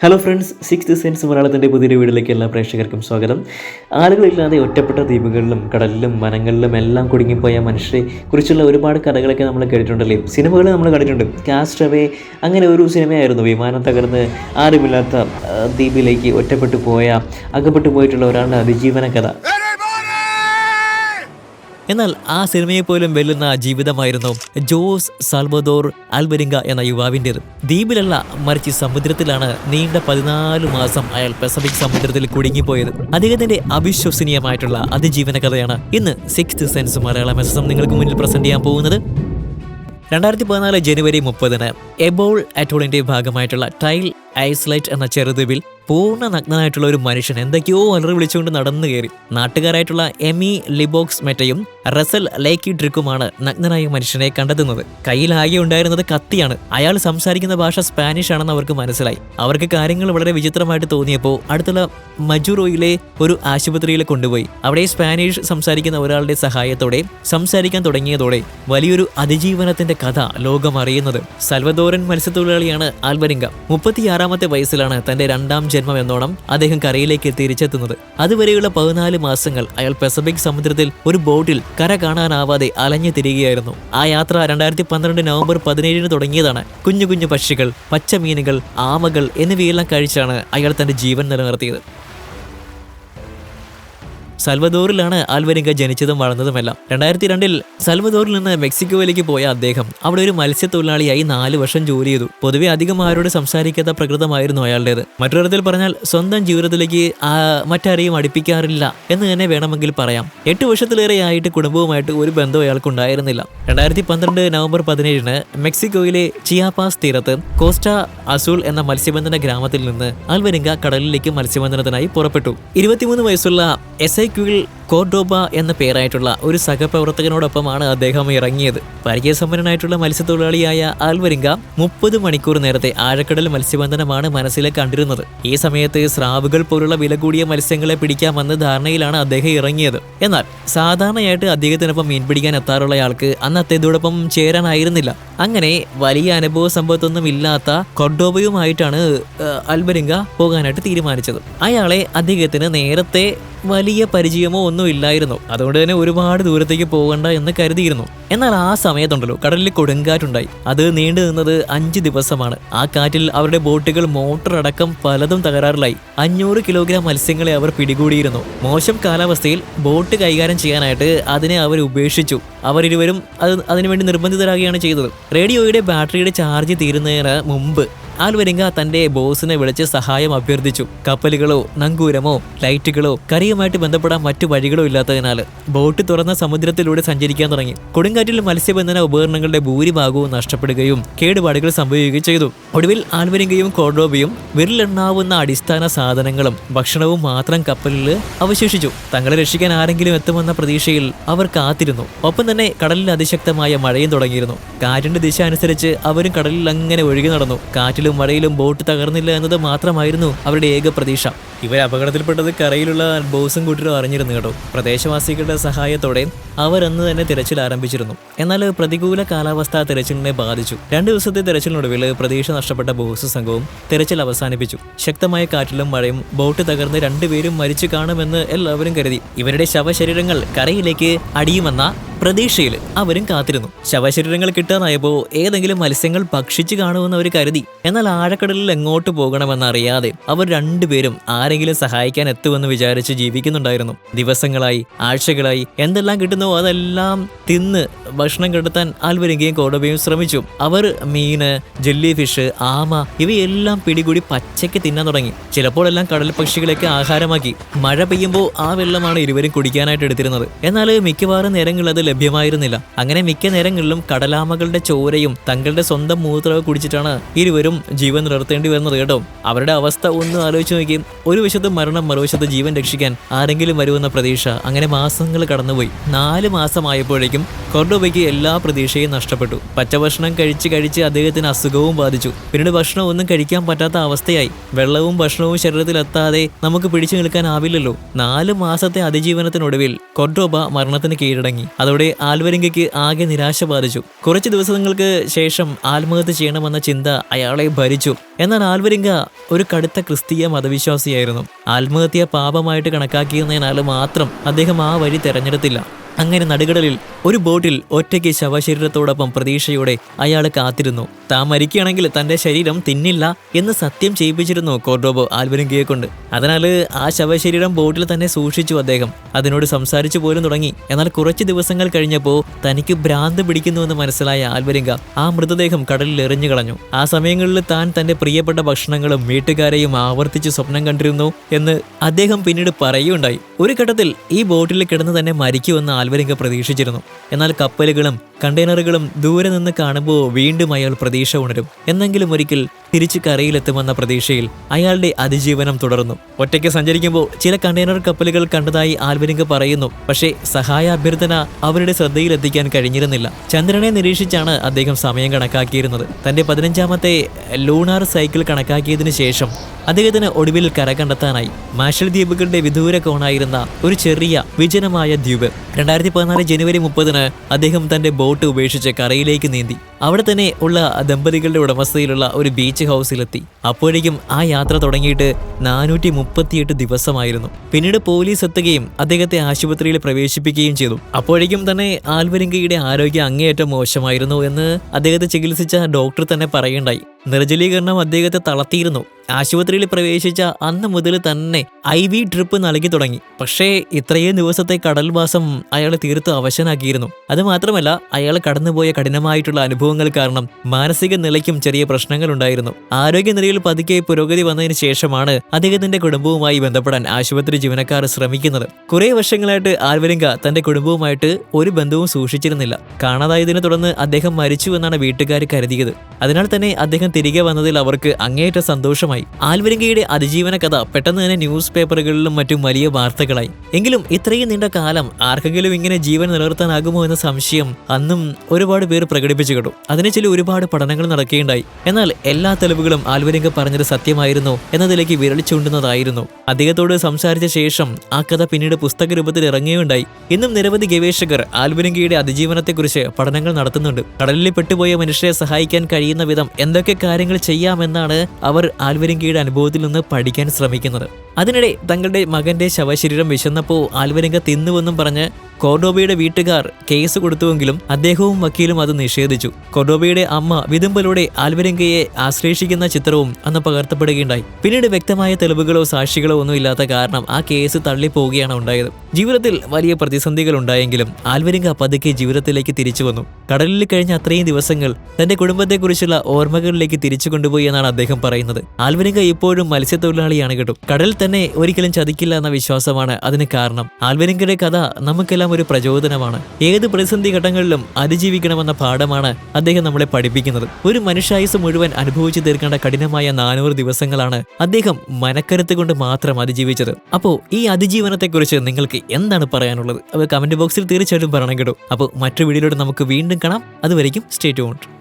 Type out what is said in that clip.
Hello friends six sense മലയാളത്തിന്റെ പുതിയൊരു വീഡിയോയിലേക്ക് എല്ലാ പ്രേക്ഷകർക്കും സ്വാഗതം. ആളുകളില്ലാതെ ഒറ്റപ്പെട്ട ദ്വീപുകളിലും കടലിലും വനങ്ങളിലും എല്ലാം കുടുങ്ങിപ്പോയ മനുഷ്യരെ കുറിച്ചുള്ള ഒരുപാട് കഥകളൊക്കെ നമ്മൾ കേട്ടിട്ടുണ്ടല്ലേ? സിനിമകൾ നമ്മൾ കണ്ടിട്ടുണ്ട്. കാസ്റ്റ് അവേ അങ്ങനെ ഒരു സിനിമയായിരുന്നു. വിമാനം തകർന്ന് ആരുമില്ലാത്ത ദ്വീപിലേക്ക് ഒറ്റപ്പെട്ടു പോയ അകപ്പെട്ടു പോയിട്ടുള്ള ഒരാളുടെ അതിജീവന കഥ എന്നാൽ ആ സിനിമയെ പോലും വെല്ലുന്ന ജീവിതമായിരുന്നു ജോസ് സാൽബദോർ ആൽബരിങ്ക എന്ന യുവാവിന്റെ ദ്വീപിലല്ല മറിച്ച് സമുദ്രത്തിലാണ് നീണ്ട പതിനാല് മാസം അയാൾ പസഫിക് സമുദ്രത്തിൽ കുടുങ്ങിപ്പോയത്. അദ്ദേഹത്തിന്റെ അവിശ്വസനീയമായിട്ടുള്ള അതിജീവന കഥയാണ് ഇന്ന് സിക്സ്ത് സെൻസ് മലയാളം എസ് നിങ്ങൾക്ക് മുന്നിൽ പ്രസന്റ് ചെയ്യാൻ പോകുന്നത്. രണ്ടായിരത്തി പതിനാല് ജനുവരി മുപ്പതിന് എബോൾ അറ്റോളിന്റെ ഭാഗമായിട്ടുള്ള ടൈൽ ഐസ്ലൈറ്റ് എന്ന ചെറുദ്വീപിൽ പൂർണ നഗ്നനായിട്ടുള്ള ഒരു മനുഷ്യൻ എന്തൊക്കെയോ അലറി വിളിച്ചുകൊണ്ട് നടന്നു കയറി. നാട്ടുകാരായിട്ടുള്ള എമി ലിബോക്സ് മെറ്റയും റസൽ ലൈക്കി ഡ്രിക്കുമാണ് നഗ്നനായ മനുഷ്യനെ കണ്ടെത്തുന്നത്. കയ്യിലാകെ ഉണ്ടായിരുന്നത് കത്തിയാണ്. അയാൾ സംസാരിക്കുന്ന ഭാഷ സ്പാനിഷ് ആണെന്ന് അവർക്ക് മനസ്സിലായി. അവർക്ക് കാര്യങ്ങൾ വളരെ വിചിത്രമായിട്ട് തോന്നിയപ്പോൾ അടുത്തുള്ള മജുറോയിലെ ഒരു ആശുപത്രിയിൽ കൊണ്ടുപോയി. അവിടെ സ്പാനിഷ് സംസാരിക്കുന്ന ഒരാളുടെ സഹായത്തോടെ സംസാരിക്കാൻ തുടങ്ങിയതോടെ വലിയൊരു അതിജീവനത്തിന്റെ കഥ ലോകം അറിയുന്നത് സൽവദോരൻ മത്സ്യത്തൊഴിലാളിയാണ് ആൽബരിങ്ക മുപ്പത്തിയാറാമത്തെ വയസ്സിലാണ് തന്റെ രണ്ടാം ജന്മം എന്നോണം അദ്ദേഹം കരയിലേക്ക് തിരിച്ചെത്തുന്നത്. അതുവരെയുള്ള പതിനാല് മാസങ്ങൾ അയാൾ പെസഫിക് സമുദ്രത്തിൽ ഒരു ബോട്ടിൽ കര കാണാനാവാതെ അലഞ്ഞു തിരികെയായിരുന്നു ആ യാത്ര രണ്ടായിരത്തി പന്ത്രണ്ട് നവംബർ പതിനേഴിന് തുടങ്ങിയതാണ്. കുഞ്ഞു കുഞ്ഞു പക്ഷികൾ പച്ചമീനുകൾ ആമകൾ എന്നിവയെല്ലാം കഴിച്ചാണ് അയാൾ തന്റെ ജീവൻ നിലനിർത്തിയത്. സൽവദോറിലാണ് ആൽവരിങ്ക ജനിച്ചതും വളർന്നതുമെല്ലാം. രണ്ടായിരത്തി രണ്ടിൽ സൽവദോറിൽ നിന്ന് മെക്സിക്കോയിലേക്ക് പോയ അദ്ദേഹം അവിടെ ഒരു മത്സ്യത്തൊഴിലാളിയായി നാല് വർഷം ജോലി ചെയ്തു. പൊതുവെ അധികം ആരോട് സംസാരിക്കാത്ത പ്രകൃതമായിരുന്നു അയാളുടേത്. മറ്റൊരിടത്തിൽ പറഞ്ഞാൽ സ്വന്തം ജീവിതത്തിലേക്ക് മറ്റാരെയും അടുപ്പിക്കാറില്ല എന്ന് തന്നെ വേണമെങ്കിൽ പറയാം. എട്ട് വർഷത്തിലേറെയായിട്ട് കുടുംബവുമായിട്ട് ഒരു ബന്ധവും അയാൾക്ക് ഉണ്ടായിരുന്നില്ല രണ്ടായിരത്തി പന്ത്രണ്ട് നവംബർ പതിനേഴിന് മെക്സിക്കോയിലെ ചിയാപാസ് തീരത്ത് കോസ്റ്റ അസൂൾ എന്ന മത്സ്യബന്ധന ഗ്രാമത്തിൽ നിന്ന് ആൽവരിങ്ക കടലിലേക്ക് മത്സ്യബന്ധനത്തിനായി പുറപ്പെട്ടു. ഇരുപത്തിമൂന്ന് വയസ്സുള്ള എസ് ഐ ക്യൂൽ കോർഡോബ എന്ന പേരായിട്ടുള്ള ഒരു സഹപ്രവർത്തകനോടൊപ്പമാണ് അദ്ദേഹം ഇറങ്ങിയത്. പരിചയസമ്പന്നനായിട്ടുള്ള മത്സ്യത്തൊഴിലാളിയായ ആൽവരിങ്ക മുപ്പത് മണിക്കൂർ നേരത്തെ ആഴക്കടൽ മത്സ്യബന്ധനമാണ് മനസ്സിൽ കണ്ടിരുന്നത്. ഈ സമയത്ത് സ്രാവുകൾ പോലുള്ള വില കൂടിയ മത്സ്യങ്ങളെ പിടിക്കാമെന്ന ധാരണയിലാണ് അദ്ദേഹം ഇറങ്ങിയത്. എന്നാൽ സാധാരണയായിട്ട് അദ്ദേഹത്തിനൊപ്പം മീൻ പിടിക്കാൻ എത്താറുള്ളയാൾക്ക് അന്ന് അദ്ദേഹത്തോടൊപ്പം ചേരാനായിരുന്നില്ല. അങ്ങനെ വലിയ അനുഭവ സമ്പത്തൊന്നും ഇല്ലാത്ത കൊർഡോബയുമായിട്ടാണ് അൽബരിംഗ പോകാനായിട്ട് തീരുമാനിച്ചത്. അയാളെ അദ്ദേഹത്തിന് നേരത്തെ വലിയ പരിചയമോ ഒന്നും ഇല്ലായിരുന്നു അതുകൊണ്ട് തന്നെ ഒരുപാട് ദൂരത്തേക്ക് പോകണ്ട എന്ന് കരുതിയിരുന്നു. എന്നാൽ ആ സമയത്തുണ്ടല്ലോ കടലിൽ കൊടുങ്കാറ്റുണ്ടായി. അത് നീണ്ടു നിന്നത് അഞ്ച് ദിവസമാണ്. ആ കാറ്റിൽ അവരുടെ ബോട്ടുകൾ മോട്ടർ അടക്കം പലതും തകരാറിലായി. അഞ്ഞൂറ് കിലോഗ്രാം മത്സ്യങ്ങളെ അവർ പിടികൂടിയിരുന്നു. മോശം കാലാവസ്ഥയിൽ ബോട്ട് കൈകാര്യം ചെയ്യാനായിട്ട് അതിനെ അവർ ഉപേക്ഷിച്ചു. അവർ ഇരുവരും അത് അതിനുവേണ്ടി നിർബന്ധിതരാകുകയാണ് ചെയ്തത്. റേഡിയോയുടെ ബാറ്ററിയുടെ ചാർജ് തീരുന്നതിന് മുമ്പ് ആൽവരിങ്ക തന്റെ ബോസിനെ വിളിച്ച് സഹായം അഭ്യർത്ഥിച്ചു. കപ്പലുകളോ നങ്കൂരമോ ലൈറ്റുകളോ കരയുമായിട്ട് ബന്ധപ്പെടാൻ മറ്റു വഴികളോ ഇല്ലാത്തതിനാൽ ബോട്ട് തുറന്ന സമുദ്രത്തിലൂടെ സഞ്ചരിക്കാൻ തുടങ്ങി. കൊടുങ്കാറ്റിൽ മത്സ്യബന്ധന ഉപകരണങ്ങളുടെ ഭൂരിഭാഗവും നഷ്ടപ്പെടുകയും കേടുപാടുകൾ സംഭവിക്കുകയും ചെയ്തു. ഒടുവിൽ ആൽവരിങ്കയും കോർഡോബയും വിരലെണ്ണാവുന്ന അടിസ്ഥാന സാധനങ്ങളും ഭക്ഷണവും മാത്രം കപ്പലിൽ അവശേഷിച്ചു. തങ്ങളെ രക്ഷിക്കാൻ ആരെങ്കിലും എത്തുമെന്ന പ്രതീക്ഷയിൽ അവർ കാത്തിരുന്നു. ഒപ്പം തന്നെ കടലിൽ അതിശക്തമായ മഴയും തുടങ്ങിയിരുന്നു. കാറ്റിന്റെ ദിശ അനുസരിച്ച് അവരും കടലിൽ അങ്ങനെ ഒഴുകി നടന്നു. കാറ്റിലും മഴയിലും ബോട്ട് തകർന്നില്ല എന്നത് മാത്രമായിരുന്നു അവരുടെ ഏക പ്രതീക്ഷ. ഇവർ അപകടത്തിൽപ്പെട്ടത് കരയിലുള്ള ബോസും കൂട്ടരും അറിഞ്ഞിരുന്നു കേട്ടോ. പ്രദേശവാസികളുടെ സഹായത്തോടെ അവർ അന്ന് തന്നെ തിരച്ചിൽ ആരംഭിച്ചിരുന്നു. എന്നാൽ പ്രതികൂല കാലാവസ്ഥ തിരച്ചിലിനെ ബാധിച്ചു. രണ്ട് ദിവസത്തെ തിരച്ചിലിനൊടുവിൽ പ്രതീക്ഷ നഷ്ടപ്പെട്ട ബോസ് സംഘവും തിരച്ചിൽ അവസാനിപ്പിച്ചു. ശക്തമായ കാറ്റിലും മഴയും ബോട്ട് തകർന്ന് രണ്ടുപേരും മരിച്ചു കാണുമെന്ന് എല്ലാവരും കരുതി. ഇവരുടെ ശവശരീരങ്ങൾ കരയിലേക്ക് അടിയുമെന്ന പ്രതീക്ഷയിൽ അവരും കാത്തിരുന്നു. ശവശരീരങ്ങൾ കിട്ടാനായപ്പോൾ ഏതെങ്കിലും മത്സ്യങ്ങൾ ഭക്ഷിച്ചു കാണുമെന്ന് അവർ കരുതി. എന്നാൽ ആഴക്കടലിൽ എങ്ങോട്ട് പോകണമെന്നറിയാതെ അവർ രണ്ടുപേരും ആരെങ്കിലും സഹായിക്കാൻ എത്തുമെന്ന് വിചാരിച്ച് ജീവിക്കുന്നുണ്ടായിരുന്നു. ദിവസങ്ങളായി ആഴ്ചകളായി എന്തെല്ലാം കിട്ടുന്നോ അതെല്ലാം തിന്ന് ഭക്ഷണം കണ്ടെത്താൻ ആൽവരികയും കോടബയും ശ്രമിച്ചു. അവർ മീന് ജെല്ലി ഫിഷ് ആമ ഇവയെല്ലാം പിടികൂടി പച്ചയ്ക്ക് തിന്നാൻ തുടങ്ങി. ചിലപ്പോഴെല്ലാം കടൽ പക്ഷികളെയൊക്കെ ആഹാരമാക്കി. മഴ പെയ്യുമ്പോൾ ആ വെള്ളമാണ് ഇരുവരും കുടിക്കാനായിട്ട് എടുത്തിരുന്നത്. എന്നാൽ മിക്കവാറും നേരങ്ങളിൽ അത് ലഭ്യമായിരുന്നില്ല. അങ്ങനെ മിക്ക നേരങ്ങളിലും കടലാമകളുടെ ചോരയും തങ്ങളുടെ സ്വന്തം മൂത്രവും കുടിച്ചിട്ടാണ് ഇരുവരും ജീവൻ നിർത്തേണ്ടി വരുന്നത് കേട്ടോ. അവരുടെ അവസ്ഥ ഒന്ന് ആലോചിച്ച് നോക്കിയും ഒരു വശത്ത് മരണം മറുവശത്ത് ജീവൻ രക്ഷിക്കാൻ ആരെങ്കിലും വരുമെന്ന പ്രതീക്ഷ അങ്ങനെ മാസങ്ങൾ കടന്നുപോയി. നാല് മാസമായപ്പോഴേക്കും കൊർഡോബയ്ക്ക് എല്ലാ പ്രതീക്ഷയും നഷ്ടപ്പെട്ടു. പച്ചഭക്ഷണം കഴിച്ച് കഴിച്ച് അദ്ദേഹത്തിന് അസുഖവും ബാധിച്ചു. പിന്നീട് ഭക്ഷണം ഒന്നും കഴിക്കാൻ പറ്റാത്ത അവസ്ഥയായി. വെള്ളവും ഭക്ഷണവും ശരീരത്തിൽ എത്താതെ നമുക്ക് പിടിച്ചു നിൽക്കാനാവില്ലല്ലോ നാല് മാസത്തെ അതിജീവനത്തിനൊടുവിൽ കൊർഡോബ മരണത്തിന് കീഴടങ്ങി. അതോടെ അതോടെ ആൽവരിങ്കയ്ക്ക് ആകെ നിരാശ ബാധിച്ചു. കുറച്ച് ദിവസങ്ങൾക്ക് ശേഷം ആത്മഹത്യ ചെയ്യണമെന്ന ചിന്ത അയാളെ ഭരിച്ചു. എന്നാൽ ആൽവരിങ്ക ഒരു കടുത്ത ക്രിസ്തീയ മതവിശ്വാസിയായിരുന്നു. ആത്മഹത്യ പാപമായിട്ട് കണക്കാക്കിയതിനാൽ മാത്രം അദ്ദേഹം ആ വഴി തെരഞ്ഞെടുത്തില്ല. അങ്ങനെ നടുകടലിൽ ഒരു ബോട്ടിൽ ഒറ്റയ്ക്ക് ശവശരീരത്തോടൊപ്പം പ്രതീക്ഷയോടെ അയാൾ കാത്തിരുന്നു. താൻ മരിക്കുകയാണെങ്കിൽ തന്റെ ശരീരം തിന്നില്ല എന്ന് സത്യം ചെയ്യിപ്പിച്ചിരുന്നു കോർഡോബോ ആൽബരിംഗയെ കൊണ്ട് അതിനാൽ ആ ശവശരീരം ബോട്ടിൽ തന്നെ സൂക്ഷിച്ചു അദ്ദേഹം. അതിനോട് സംസാരിച്ചു പോലും തുടങ്ങി. എന്നാൽ കുറച്ച് ദിവസങ്ങൾ കഴിഞ്ഞപ്പോൾ തനിക്ക് ഭ്രാന്ത് പിടിക്കുന്നുവെന്ന് മനസ്സിലായ ആൽബരിംഗ ആ മൃതദേഹം കടലിൽ എറിഞ്ഞു കളഞ്ഞു. ആ സമയങ്ങളിൽ താൻ തന്റെ പ്രിയപ്പെട്ട ഭക്ഷണങ്ങളും വീട്ടുകാരെയും ആവർത്തിച്ച് സ്വപ്നം കണ്ടിരുന്നു എന്ന് അദ്ദേഹം പിന്നീട് പറയുകയുണ്ടായി. ഒരു ഘട്ടത്തിൽ ഈ ബോട്ടിൽ കിടന്ന് തന്നെ മരിക്കുമെന്ന് ആൽവരിങ്ക പ്രതീക്ഷിച്ചിരുന്നു. എന്നാൽ കപ്പലുകളും കണ്ടെയ്നറുകളും ദൂരെ നിന്ന് കാണുമ്പോൾ വീണ്ടും അയാൾ പ്രതീക്ഷ ഉണരും. എന്നെങ്കിലും ഒരിക്കൽ തിരിച്ചു കരയിലെത്തുമെന്ന പ്രതീക്ഷയിൽ അയാളുടെ അതിജീവനം തുടർന്നു. ഒറ്റയ്ക്ക് സഞ്ചരിക്കുമ്പോൾ ചില കണ്ടെയ്നർ കപ്പലുകൾ കണ്ടതായി ആൽബരിംഗ് പറയുന്നു. പക്ഷേ സഹായ അഭ്യർത്ഥന അവരുടെ ശ്രദ്ധയിലെത്തിക്കാൻ കഴിഞ്ഞിരുന്നില്ല. ചന്ദ്രനെ നിരീക്ഷിച്ചാണ് അദ്ദേഹം സമയം കണക്കാക്കിയിരുന്നത്. തന്റെ പതിനഞ്ചാമത്തെ ലൂണാർ സൈക്കിൾ കണക്കാക്കിയതിനു ശേഷം അദ്ദേഹത്തിന് ഒടുവിൽ കര കണ്ടെത്താനായി. മാഷൽ ദ്വീപുകളുടെ വിദൂര കോണായിരുന്ന ഒരു ചെറിയ വിജനമായ ദ്വീപ്. രണ്ടായിരത്തി പതിനാല് ജനുവരി മുപ്പതിന് അദ്ദേഹം തന്റെ ബോട്ട് ഉപേക്ഷിച്ച് കരയിലേക്ക് നീന്തി. അവിടെ തന്നെ ഉള്ള ദമ്പതികളുടെ ഉടമസ്ഥയിലുള്ള ഒരു ബീച്ച് ഹൗസിലെത്തി അപ്പോഴേക്കും ആ യാത്ര തുടങ്ങിയിട്ട് നാനൂറ്റി മുപ്പത്തിയെട്ട് ദിവസമായിരുന്നു. പിന്നീട് പോലീസ് എത്തുകയും അദ്ദേഹത്തെ ആശുപത്രിയിൽ പ്രവേശിപ്പിക്കുകയും ചെയ്തു. അപ്പോഴേക്കും തന്നെ ആൽവരിങ്കയുടെ ആരോഗ്യം അങ്ങേയറ്റം മോശമായിരുന്നു എന്ന് അദ്ദേഹത്തെ ചികിത്സിച്ച ഡോക്ടർ തന്നെ പറയുണ്ടായി നിർജലീകരണം അദ്ദേഹത്തെ തളർത്തിയിരുന്നു. ആശുപത്രിയിൽ പ്രവേശിച്ച അന്ന് മുതൽ തന്നെ ഐ വി ഡ്രിപ്പ് നൽകി തുടങ്ങി. പക്ഷേ ഇത്രയും ദിവസത്തെ കടൽവാസം അയാളെ തീർത്ത് അവശനാക്കിയിരുന്നു. അത് മാത്രമല്ല അയാൾ കടന്നുപോയ കഠിനമായിട്ടുള്ള അനുഭവങ്ങൾ കാരണം മാനസിക നിലയ്ക്കും ചെറിയ പ്രശ്നങ്ങൾ ഉണ്ടായിരുന്നു ആരോഗ്യനിലയിൽ പതുക്കെ പുരോഗതി വന്നതിന് ശേഷമാണ് അദ്ദേഹത്തിന്റെ കുടുംബവുമായി ബന്ധപ്പെടാൻ ആശുപത്രി ജീവനക്കാർ ശ്രമിക്കുന്നത്. കുറേ വർഷങ്ങളായിട്ട് ആൽവരിംഗ തന്റെ കുടുംബവുമായിട്ട് ഒരു ബന്ധവും സൂക്ഷിച്ചിരുന്നില്ല. കാണാതായതിനെ തുടർന്ന് അദ്ദേഹം മരിച്ചു എന്നാണ് വീട്ടുകാർ കരുതിയത്. അതിനാൽ തന്നെ അദ്ദേഹം തിരികെ വന്നതിൽ അവർക്ക് അങ്ങേയറ്റ സന്തോഷമായി. ആൽവരിംഗയുടെ അതിജീവന കഥ പെട്ടെന്ന് തന്നെ ന്യൂസ് പേപ്പറുകളിലും മറ്റും വലിയ വാർത്തകളായി. എങ്കിലും ഇത്രയും നീണ്ട കാലം ആർക്കെങ്കിലും ഇങ്ങനെ ജീവൻ നിലനിർത്താനാകുമോ എന്ന സംശയം അന്നും ഒരുപാട് പേർ പ്രകടിപ്പിച്ചു കേട്ടു. അതിനെ ചില ഒരുപാട് പഠനങ്ങൾ നടക്കുകയുണ്ടായി. എന്നാൽ എല്ലാ തെളിവുകളും ആൽവരിംഗ പറഞ്ഞത് സത്യമായിരുന്നു എന്നതിലേക്ക് വിരളിച്ചുണ്ടുന്നതായിരുന്നു ചൂണ്ടുന്നതായിരുന്നു. അദ്ദേഹത്തോട് സംസാരിച്ച ശേഷം ആ കഥ പിന്നീട് പുസ്തക രൂപത്തിൽ ഇറങ്ങുകയുണ്ടായി. ഇന്നും നിരവധി ഗവേഷകർ ആൽവരിംഗയുടെ അതിജീവനത്തെക്കുറിച്ച് പഠനങ്ങൾ നടത്തുന്നുണ്ട്. കടലിൽ പെട്ടുപോയ മനുഷ്യരെ സഹായിക്കാൻ കഴിയുന്ന വിധം എന്തൊക്കെ കാര്യങ്ങൾ ചെയ്യാമെന്നാണ് അവർ ആൽവരിംഗയുടെ അനുഭവത്തിൽ നിന്ന് പഠിക്കാൻ ശ്രമിക്കുന്നത്. അതിനിടെ തങ്ങളുടെ മകന്റെ ശവശരീരം വിശന്നപ്പോൾ ആൽവരിംഗ തിന്നുവെന്നും പറഞ്ഞ് കോർഡോബയുടെ വീട്ടുകാർ കേസ് കൊടുത്തുവെങ്കിലും അദ്ദേഹവും വക്കീലും അത് നിഷേധിച്ചു. കൊഡോബയുടെ അമ്മ വിതുമ്പലൂടെ ആൽവരംഗയെ ആശ്ലേഷിക്കുന്ന ചിത്രവും അന്ന് പകർത്തപ്പെടുകയുണ്ടായി. പിന്നീട് വ്യക്തമായ തെളിവുകളോ സാക്ഷികളോ ഒന്നും ഇല്ലാത്ത കാരണം ആ കേസ് തള്ളിപ്പോവുകയാണ് ഉണ്ടായത്. ജീവിതത്തിൽ വലിയ പ്രതിസന്ധികൾ ഉണ്ടായെങ്കിലും ആൽവരംഗ പതുക്കെ ജീവിതത്തിലേക്ക് തിരിച്ചു വന്നു. കടലിൽ കഴിഞ്ഞ അത്രയും ദിവസങ്ങൾ തന്റെ കുടുംബത്തെക്കുറിച്ചുള്ള ഓർമ്മകളിലേക്ക് തിരിച്ചു കൊണ്ടുപോയി എന്നാണ് അദ്ദേഹം പറയുന്നത്. ആൽവരംഗ ഇപ്പോഴും മത്സ്യത്തൊഴിലാളിയാണ് കേട്ടോ. കടൽ തന്നെ ഒരിക്കലും ചതിക്കില്ല എന്ന വിശ്വാസമാണ് അതിന് കാരണം. ആൽവരംഗയുടെ കഥ നമുക്കെല്ലാം ഒരു പ്രചോദനമാണ്. ഏത് പ്രതിസന്ധി ഘട്ടങ്ങളിലും അതിജീവിക്കണമെന്ന പാഠമാണ് അദ്ദേഹം നമ്മളെ പഠിപ്പിക്കുന്നത്. ഒരു മനുഷ്യായുസ് മുഴുവൻ അനുഭവിച്ചു തീർക്കേണ്ട കഠിനമായ നാനൂറ് ദിവസങ്ങളാണ് അദ്ദേഹം മനക്കരുത്ത് കൊണ്ട് മാത്രം അതിജീവിച്ചത്. അപ്പോൾ ഈ അതിജീവനത്തെക്കുറിച്ച് നിങ്ങൾക്ക് എന്താണ് പറയാനുള്ളത്? അത് കമന്റ് ബോക്സിൽ തീർച്ചയായിട്ടും പറയണം കേട്ടോ. അപ്പോൾ മറ്റു വീഡിയോയിലൂടെ നമുക്ക് വീണ്ടും കാണാം. അതുവരേക്കും സ്റ്റേ ട്യൂൺഡ്